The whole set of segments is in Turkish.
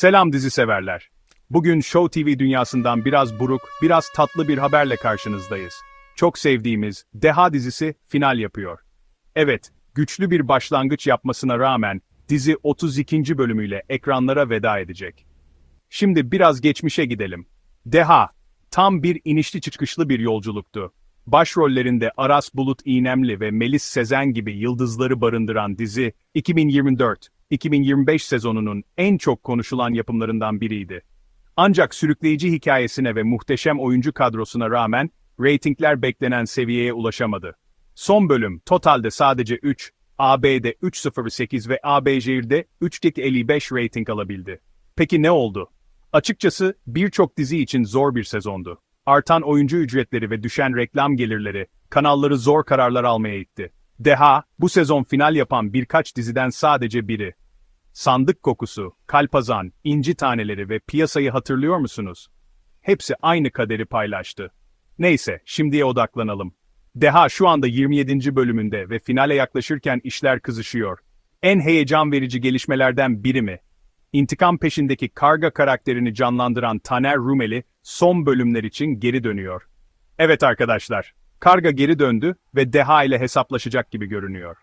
Selam dizi severler. Bugün Show TV dünyasından biraz buruk, biraz tatlı bir haberle karşınızdayız. Çok sevdiğimiz Deha dizisi final yapıyor. Evet, güçlü bir başlangıç yapmasına rağmen dizi 32. bölümüyle ekranlara veda edecek. Şimdi biraz geçmişe gidelim. Deha, tam bir inişli çıkışlı bir yolculuktu. Başrollerinde Aras Bulut İynemli ve Melis Sezen gibi yıldızları barındıran dizi, 2024-2025 sezonunun en çok konuşulan yapımlarından biriydi. Ancak sürükleyici hikayesine ve muhteşem oyuncu kadrosuna rağmen, reytingler beklenen seviyeye ulaşamadı. Son bölüm totalde sadece 3, AB'de 3.08 ve ABJ'de 3.55 rating alabildi. Peki ne oldu? Açıkçası birçok dizi için zor bir sezondu. Artan oyuncu ücretleri ve düşen reklam gelirleri kanalları zor kararlar almaya itti. Deha, bu sezon final yapan birkaç diziden sadece biri. Sandık Kokusu, Kalpazan, İnci Taneleri ve Piyasayı hatırlıyor musunuz? Hepsi aynı kaderi paylaştı. Neyse, şimdiye odaklanalım. Deha şu anda 27. bölümünde ve finale yaklaşırken işler kızışıyor. En heyecan verici gelişmelerden biri mi? İntikam peşindeki Karga karakterini canlandıran Taner Rumeli son bölümler için geri dönüyor. Evet arkadaşlar, Karga geri döndü ve Deha ile hesaplaşacak gibi görünüyor.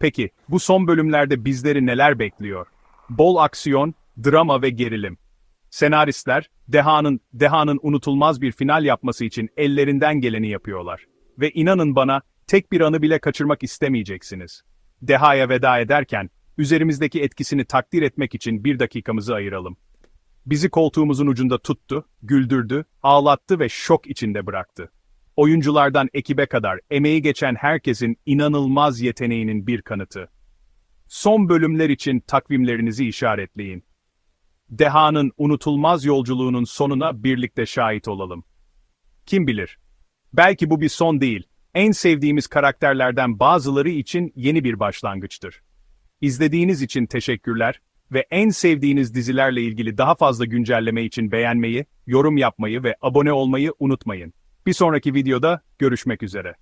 Peki, bu son bölümlerde bizleri neler bekliyor? Bol aksiyon, drama ve gerilim. Senaristler, Deha'nın Deha'nın unutulmaz bir final yapması için ellerinden geleni yapıyorlar. Ve inanın bana, tek bir anı bile kaçırmak istemeyeceksiniz. Deha'ya veda ederken, üzerimizdeki etkisini takdir etmek için bir dakikamızı ayıralım. Bizi koltuğumuzun ucunda tuttu, güldürdü, ağlattı ve şok içinde bıraktı. Oyunculardan ekibe kadar emeği geçen herkesin inanılmaz yeteneğinin bir kanıtı. Son bölümler için takvimlerinizi işaretleyin. Deha'nın unutulmaz yolculuğunun sonuna birlikte şahit olalım. Kim bilir? Belki bu bir son değil, en sevdiğimiz karakterlerden bazıları için yeni bir başlangıçtır. İzlediğiniz için teşekkürler ve en sevdiğiniz dizilerle ilgili daha fazla güncelleme için beğenmeyi, yorum yapmayı ve abone olmayı unutmayın. Bir sonraki videoda görüşmek üzere.